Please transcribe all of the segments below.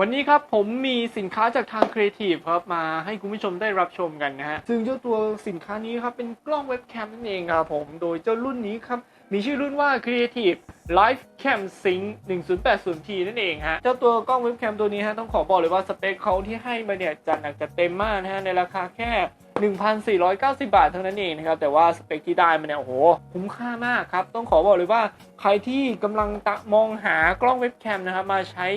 วันนี้ครับผมมีสินค้าจากทาง Creative ครับมาให้คุณผู้ชมได้รับชมกันนะฮะ ซึ่งเจ้าตัวสินค้านี้ครับเป็นกล้องเว็บแคมนั่นเองครับผม โดยเจ้ารุ่นนี้ครับ มีชื่อรุ่นว่า Creative Live Cam Sync 1080T นั่นเองฮะ เจ้าตัวกล้องเว็บแคมตัวนี้ฮะต้องขอบอกเลยว่าสเปคเขาที่ให้มาเนี่ยจัดหนักจัดเต็มมากนะฮะในราคาแค่ 1,490 บาทเท่านั้นเองนะครับ แต่ว่าสเปคที่ได้มาเนี่ยโอ้โหคุ้มค่ามากครับ ต้องขอบอกเลยว่าใครที่กำลังตะมองหากล้องเว็บแคมนะครับมาใช้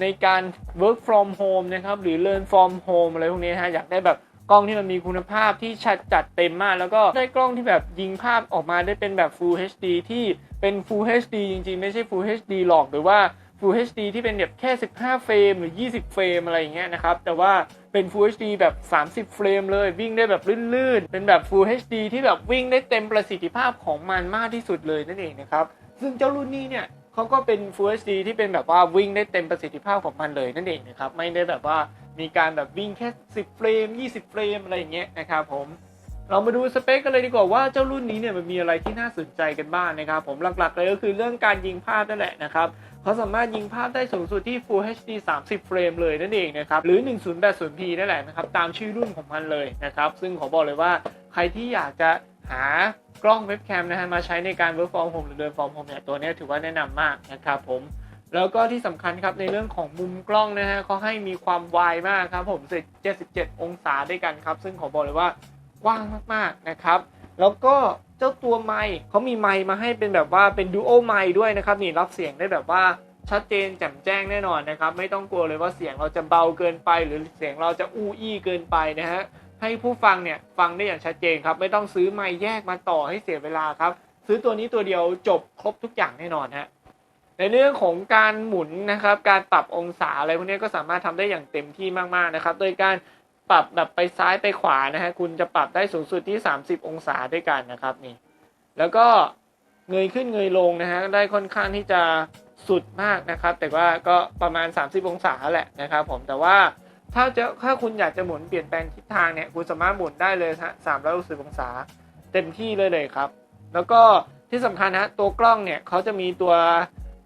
ในการ work from home นะครับ หรือ learn from home อะไรพวกนี้นะฮะอยากได้แบบกล้องที่มันมีคุณภาพที่ชัดจัดเต็มมาก แล้วก็ได้กล้องที่แบบยิงภาพออกมาได้เป็นแบบ Full HD ที่เป็น Full HD จริงๆ ไม่ใช่ Full HD หรอกหรือว่า Full HD ที่เป็นแบบแค่ 15 เฟรมหรือ 20 เฟรมอะไรอย่างเงี้ยนะครับ แต่ว่าเป็น Full HD แบบ 30 เฟรมเลย วิ่งได้แบบลื่นๆ เป็นแบบ Full HD ที่แบบวิ่งได้เต็มประสิทธิภาพของมันมากที่สุดเลยนั่นเองนะครับ ซึ่งเจ้ารุ่นนี้เนี่ย เขาก็เป็น Full HD ที่เป็นแบบว่าวิ่งได้เต็มประสิทธิภาพของมันเลยนั่นเองนะครับ ไม่ได้แบบว่ามีการแบบวิ่งแค่ 10 เฟรม 20 เฟรมอะไรอย่างเงี้ยนะครับผมเรามาดูสเปคกันเลยดีกว่าว่าเจ้ารุ่นนี้เนี่ยมันมีอะไรที่น่าสนใจกันบ้างนะครับ ผมหลักๆเลยก็คือเรื่องการยิงภาพนั่นแหละนะครับเขาสามารถยิงภาพได้สูงสุดที่ Full HD 30 เฟรมเลยนั่นเองนะครับ หรือ 1080p นั่นแหละนะครับ ตามชื่อรุ่นของมันเลยนะครับ ซึ่งขอบอกเลยว่าใครที่อยากจะหา กล้องเว็บแคมนะฮะมาใช้ในการ work from home หรือเดิน from home เนี่ยตัวนี้ถือว่าแนะนำมากนะครับผมแล้วก็ที่สำคัญครับในเรื่องของมุมกล้องนะฮะเขาให้มีความวายมากครับผม77 องศาด้วยกันครับ ซึ่งขอบอกเลยว่ากว้างมากๆนะครับ แล้วก็เจ้าตัวไมค์เขามีไมค์มาให้เป็นแบบว่าเป็นดูโอไมค์ด้วยนะครับนี่รับเสียงได้แบบว่าชัดเจนแจ่มแจ้งแน่นอนนะครับ ไม่ต้องกลัวเลยว่าเสียงเราจะเบาเกินไป หรือเสียงเราจะอู้อี้เกินไปนะฮะ ให้ผู้ฟังเนี่ยฟังได้อย่างชัดเจนครับ ไม่ต้องซื้อไมค์แยกมาต่อให้เสียเวลาครับ ซื้อตัวนี้ตัวเดียวจบครบทุกอย่างแน่นอนฮะในเรื่องของการหมุนนะครับ การปรับองศาอะไรพวกนี้ก็สามารถทำได้อย่างเต็มที่มากๆนะครับ โดยการปรับแบบไปซ้ายไปขวานะฮะคุณจะปรับได้สูงสุดที่ 30 องศาด้วยกันนะครับนี่ แล้วก็เงยขึ้นเงยลงนะฮะได้ค่อนข้างที่จะสุดมากนะครับ แต่ว่าก็ประมาณ 30 องศาแหละนะครับ ผมแต่ว่า ถ้าจะถ้าคุณอยากจะหมุนเปลี่ยนแปลงทิศทางเนี่ยคุณสามารถหมุนได้เลยฮะ360อยองศาเต็มที่เลยเลยครับ แล้วก็ที่สำคัญนะตัวกล้องเนี่ยเขาจะมีตัว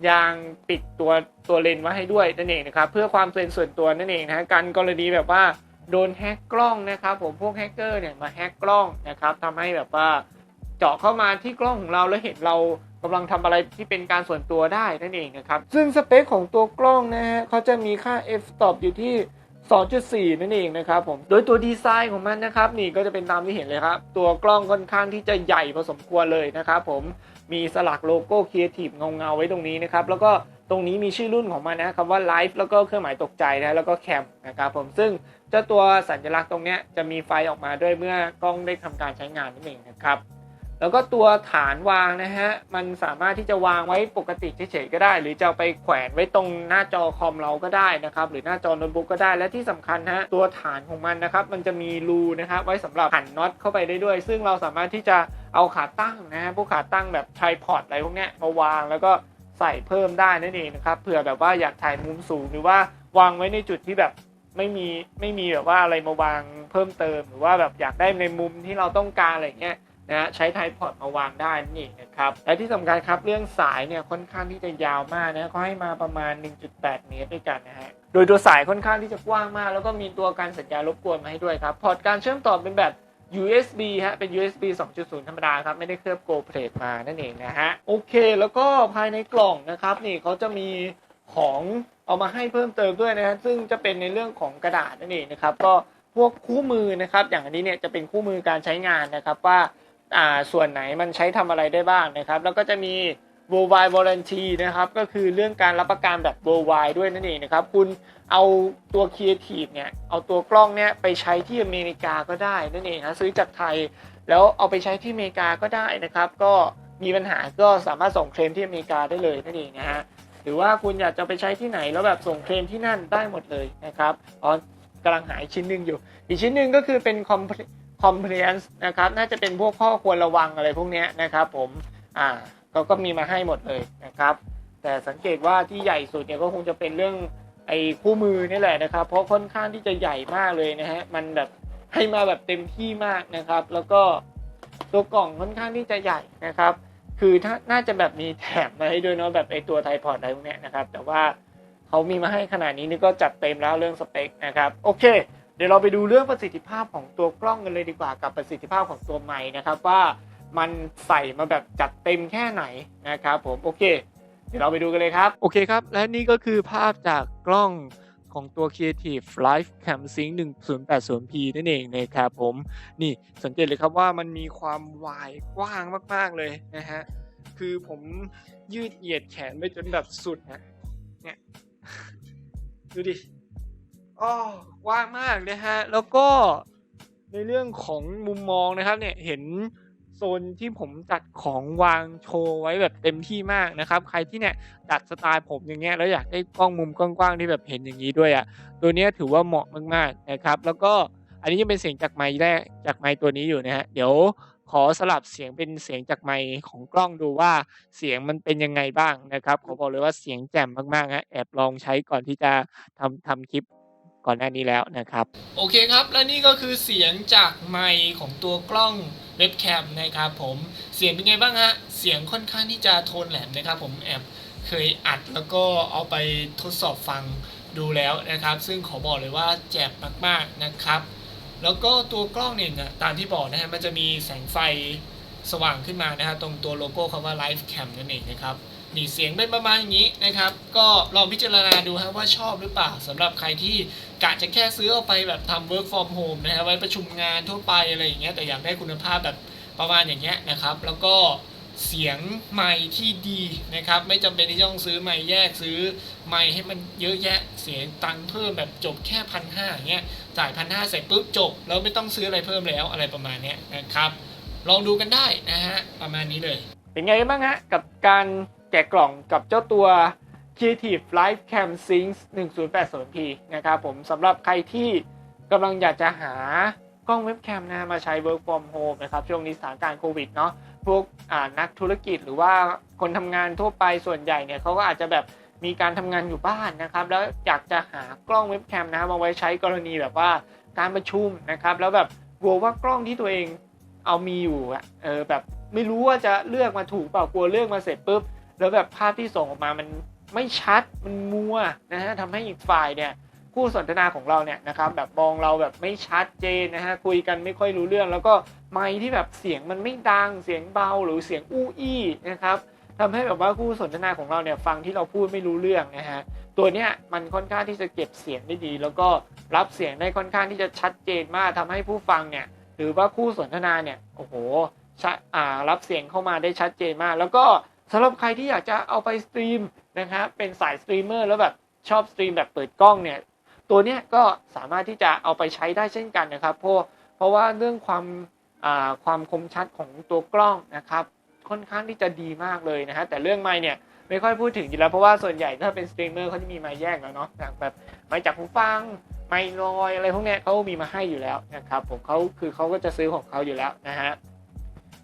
ยางปิดตัวตัวเลนไว้ให้ด้วยนั่นเองนะครับ เพื่อความเป็นส่วนตัวนั่นเองนะกันกรณีแบบว่าโดนแฮกกล้องนะครับ ผมพวกแฮกเกอร์เนี่ยมาแฮกกล้องนะครับทำให้แบบว่าเจาะเข้ามาที่กล้องของเราแล้วเห็นเรากำลังทำอะไรที่เป็นการส่วนตัวได้นั่นเองนะครับ ซึ่งสเปคของตัวกล้องนะฮะเขาจะมีค่า f stop อยู่ที่ 2.4 นั่นเองนะครับผม โดยตัวดีไซน์ของมันนะครับนี่ก็จะเป็นตามที่เห็นเลยครับ ตัวกล้องค่อนข้างที่จะใหญ่พอสมควรเลยนะครับผม มีสลักโลโก้ Creative เงาๆไว้ตรงนี้นะครับ แล้วก็ตรงนี้มีชื่อรุ่นของมันนะครับว่า Live แล้วก็เครื่องหมายตกใจนะแล้วก็ Cam นะครับผม ซึ่งเจ้าตัวสัญลักษณ์ตรงนี้จะมีไฟออกมาด้วยเมื่อกล้องได้ทำการใช้งานนั่นเองนะครับ แล้วก็ตัวฐานวางนะฮะ มันสามารถที่จะวางไว้ปกติเฉยๆก็ได้ หรือจะไปแขวนไว้ตรงหน้าจอคอมเราก็ได้นะครับ หรือหน้าจอโน้ตบุ๊กก็ได้ และที่สำคัญฮะ ตัวฐานของมันนะครับ มันจะมีรูนะครับไว้สำหรับหันน็อตเข้าไปได้ด้วย ซึ่งเราสามารถที่จะเอาขาตั้งนะฮะ พวกขาตั้งแบบไทพอดอะไรพวกเนี้ยมาวางแล้วก็ใส่เพิ่มได้นั่นเองนะครับ เผื่อแบบว่าอยากถ่ายมุมสูงหรือว่าวางไว้ในจุดที่แบบไม่มีไม่มีแบบว่าอะไรมาวางเพิ่มเติม หรือว่าแบบอยากได้ในมุมที่เราต้องการอะไรเงี้ย นะฮะใช้ไทพอดมาวางได้นั่นะครับและที่สำคัญครับเรื่องสายเนี่ยค่อนข้างที่จะยาวมากนะเขาให้มาประมาณ 1.8 เมตรด้วยกันนะฮะโดยตัวสายค่อนข้างที่จะกว้างมาก แล้วก็มีตัวการสัญญาณรบกวนมาให้ด้วยครับพอร์ตการเชื่อมต่อเป็นแบบ USB ฮะ เป็น USB 2.0 ธรรมดาครับ ไม่ได้เคลือบ Go Plate มานั่นเองนะฮะ โอเค แล้วก็ภายในกล่องนะครับ นี่เขาจะมีของเอามาให้เพิ่มเติมด้วยนะฮะ ซึ่งจะเป็นในเรื่องของกระดาษนั่นเองนะครับ ก็พวกคู่มือนะครับ อย่างอันนี้เนี่ยจะเป็นคู่มือการใช้งานนะครับว่า ส่วนไหนมันใช้ทำอะไรได้บ้างนะครับ แล้วก็จะมี worldwide warranty นะครับ ก็คือเรื่องการรับประกันแบบ worldwide ด้วยนั่นเองนะครับ คุณเอาตัว creative เนี่ย เอาตัวกล้องเนี่ยไปใช้ที่อเมริกาก็ได้นั่นเองนะซื้อจากไทย แล้วเอาไปใช้ที่อเมริกาก็ได้นะครับ ก็มีปัญหาก็สามารถส่งเคลมที่อเมริกาได้เลยนั่นเองนะฮะหรือว่าคุณอยากจะไปใช้ที่ไหนแล้วแบบส่งเคลมที่นั่นได้หมดเลยนะครับอ๋อกำลังหาอีกชิ้นหนึ่งอยู่ อีกชิ้นหนึ่งก็คือเป็น compl- compliance นะครับ น่าจะเป็นพวกข้อควรระวังอะไรพวกนี้นะครับผม อ่าเขาก็มีมาให้หมดเลยนะครับ แต่สังเกตว่าที่ใหญ่สุดเนี่ยก็คงจะเป็นเรื่องไอ้คู่มือนี่แหละนะครับ เพราะค่อนข้างที่จะใหญ่มากเลยนะฮะ มันแบบให้มาแบบเต็มที่มากนะครับ แล้วก็ตัวกล่องค่อนข้างที่จะใหญ่นะครับ คือถ้าน่าจะแบบมีแถมมาให้ด้วยเนาะแบบไอตัวไทพอดอะไรพวกนี้นะครับ แต่ว่าเขามีมาให้ขนาดนี้นี่ก็จัดเต็มแล้วเรื่องสเปคนะครับ โอเค เดี๋ยวเราไปดูเรื่องประสิทธิภาพของตัวกล้องกันเลยดีกว่ากับประสิทธิภาพของตัวไม้นะครับว่ามันใส่มาแบบจัดเต็มแค่ไหนนะครับผมโอเค เดี๋ยวเราไปดูกันเลยครับ โอเคครับ และนี่ก็คือภาพจากกล้องของตัว Creative Live Cam Sync 1080p นั่นเองนะครับผมนี่สังเกตเลยครับว่ามันมีความวายกว้างมากๆเลยนะฮะคือผมยืดเหยียดแขนไปจนแบบสุดนะเนี่ยดูดิ อ้อว้างมากเลยฮะ แล้วก็ในเรื่องของมุมมองนะครับเนี่ยเห็นโซนที่ผมจัดของวางโชว์ไว้แบบเต็มที่มากนะครับ ใครที่เนี่ยจัดสไตล์ผมอย่างเงี้ยแล้วอยากได้กล้องมุมกว้างๆที่แบบเห็นอย่างนี้ด้วยอะ่ะตัวเนี้ยถือว่าเหมาะมากๆนะครับ แล้วก็อันนี้ยังเป็นเสียงจากไมค์แรกจากไมค์ตัวนี้อยู่นะฮะเดี๋ยวขอสลับเสียงเป็นเสียงจากไมค์ของกล้องดูว่าเสียงมันเป็นยังไงบ้างนะครับขอบอกเลยว่าเสียงแจ่มมากๆฮะแอบลองใช้ก่อนที่จะทำทำคลิป ก่อนหน้านี้แล้วนะครับ โอเคครับ และนี่ก็คือเสียงจากไมค์ของตัวกล้องเว็บแคมนะครับผมเสียงเป็นไงบ้างฮะเสียงค่อนข้างที่จะโทนแหลมนะครับ ผมแอบเคยอัดแล้วก็เอาไปทดสอบฟังดูแล้วนะครับ ซึ่งขอบอกเลยว่าแจ่มมากๆนะครับ แล้วก็ตัวกล้องเนี่ยนะตามที่บอกนะฮะมันจะมีแสงไฟสว่างขึ้นมานะฮะตรงตัวโลโก้คำว่า Live Cam นั่นเองนะครับ นี่เสียงเป็นประมาณอย่างนี้นะครับ ก็ลองพิจารณาดูฮะว่าชอบหรือเปล่าสำหรับใครที่กะจะแค่ซื้อเอาไปแบบทำ work from home นะฮะไว้ประชุมงานทั่วไปอะไรอย่างเงี้ยแต่อยากได้คุณภาพแบบประมาณอย่างเงี้ยนะครับ แล้วก็เสียงไมค์ที่ดีนะครับ ไม่จำเป็นที่จะต้องซื้อไมค์แยกซื้อไมค์ให้มันเยอะแยะเสียงตังค์เพิ่มแบบจบแค่พันห้าอย่างเงี้ยจ่ายพันห้าเสร็จปุ๊บจบ แล้วไม่ต้องซื้ออะไรเพิ่มแล้วอะไรประมาณเนี้ยนะครับ ลองดูกันได้นะฮะประมาณนี้เลย เป็นไงบ้างฮะกับการ แกกล่องกับเจ้าตัว Creative Live Cam Sync 1080p นะครับผมสำหรับใครที่กำลังอยากจะหากล้องเว็บแคมนะมาใช้ Work from Home นะครับ ช่วงนี้สถานการณ์โควิดเนาะพวกนักธุรกิจหรือว่าคนทำงานทั่วไปส่วนใหญ่เนี่ยเขาก็อาจจะแบบมีการทำงานอยู่บ้านนะครับ แล้วอยากจะหากล้องเว็บแคมนะฮะมาไว้ใช้กรณีแบบว่าการประชุมนะครับ แล้วแบบกลัวว่ากล้องที่ตัวเองเอามีอยู่อะเออแบบไม่รู้ว่าจะเลือกมาถูกเปล่ากลัวเลือกมาเสร็จปุ๊บ แล้วแบบภาพที่ส่งออกมามันไม่ชัดมันมัวนะฮะทำให้อีกฝ่ายเนี่ยคู่สนทนาของเราเนี่ยนะครับแบบมองเราแบบไม่ชัดเจนนะฮะคุยกันไม่ค่อยรู้เรื่อง แล้วก็ไมค์ที่แบบเสียงมันไม่ดังเสียงเบาหรือเสียงอู้อี้นะครับทำให้แบบว่าคู่สนทนาของเราเนี่ยฟังที่เราพูดไม่รู้เรื่องนะฮะตัวเนี้ยมันค่อนข้างที่จะเก็บเสียงได้ดี แล้วก็รับเสียงได้ค่อนข้างที่จะชัดเจนมากทำให้ผู้ฟังเนี่ยหรือว่าคู่สนทนาเนี่ยโอ้โหช่ารับเสียงเข้ามาได้ชัดเจนมาก แล้วก็ สำหรับใครที่อยากจะเอาไปสตรีมนะครับเป็นสายสตรีมเมอร์แล้วแบบชอบสตรีมแบบเปิดกล้องเนี่ยตัวเนี้ยก็สามารถที่จะเอาไปใช้ได้เช่นกันนะครับ เพราะเพราะว่าเรื่องความความคมชัดของตัวกล้องนะครับ ค่อนข้างที่จะดีมากเลยนะฮะแต่เรื่องไมค์เนี่ยไม่ค่อยพูดถึงอยู่แล้วเพราะว่าส่วนใหญ่ถ้าเป็นสตรีมเมอร์เขาจะมีไมค์แยกแล้วเนาะอย่างแบบไมค์จากหูฟังไมค์ลอยอะไรพวกเนี้ยเขามีมาให้อยู่แล้วนะครับผมเขาคือเขาก็จะซื้อของเขาอยู่แล้วนะฮะ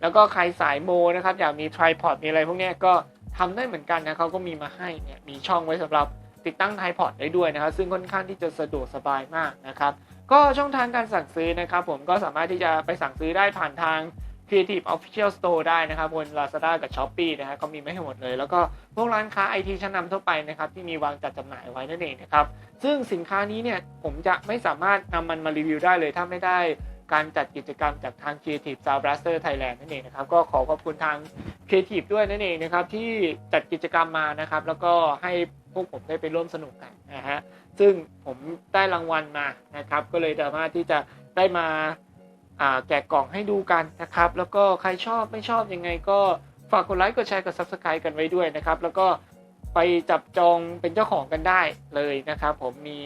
แล้วก็ใครสายโมนะครับอยากมีทริพอดมีอะไรพวกนี้ก็ทำได้เหมือนกันนะเขาก็มีมาให้เนี่ยมีช่องไว้สำหรับติดตั้งไทพอดได้ด้วยนะครับซึ่งค่อนข้างที่จะสะดวกสบายมากนะครับก็ช่องทางการสั่งซื้อนะครับผมก็สามารถที่จะไปสั่งซื้อได้ผ่านทาง Creative Official Store ได้นะครับบน Lazada กับ Shopee นะฮะก็มีไม่ให้หมดเลย แล้วก็พวกร้านค้าไอทีชั้นนำทั่วไปนะครับที่มีวางจัดจำหน่ายไว้นั่นเองนะครับซึ่งสินค้านี้เนี่ยผมจะไม่สามารถนำมันมารีวิวได้เลยถ้าไม่ได้ การจัดกิจกรรมจากทาง Creative Sound Blaster Thailand นั่นเองนะครับก็ขอขอบคุณทาง Creative ด้วยนั่นเองนะครับที่จัดกิจกรรมมานะครับแล้วก็ให้พวกผมได้ไปร่วมสนุกกันนะฮะซึ่งผมได้รางวัลมานะครับก็เลยสามารถที่จะได้มาแกะกล่องให้ดูกันนะครับแล้วก็ใครชอบไม่ชอบยังไงก็ฝากกดไลค์กดแชร์กด Subscribe กันไว้ด้วยนะครับแล้วก็ไปจับจองเป็นเจ้าของกันได้เลยนะครับผมมี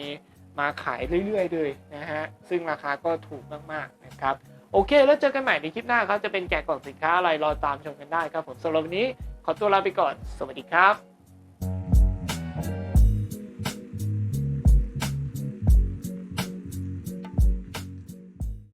มาขายเรื่อยๆเลยนะฮะ ซึ่งราคาก็ถูกมากๆนะครับ โอเค แล้วเจอกันใหม่ในคลิปหน้าครับ จะเป็นแกะกล่องสินค้าอะไรรอตามชมกันได้ครับผมสำหรับวันนี้ขอตัวลาไปก่อน สวัสดีครับ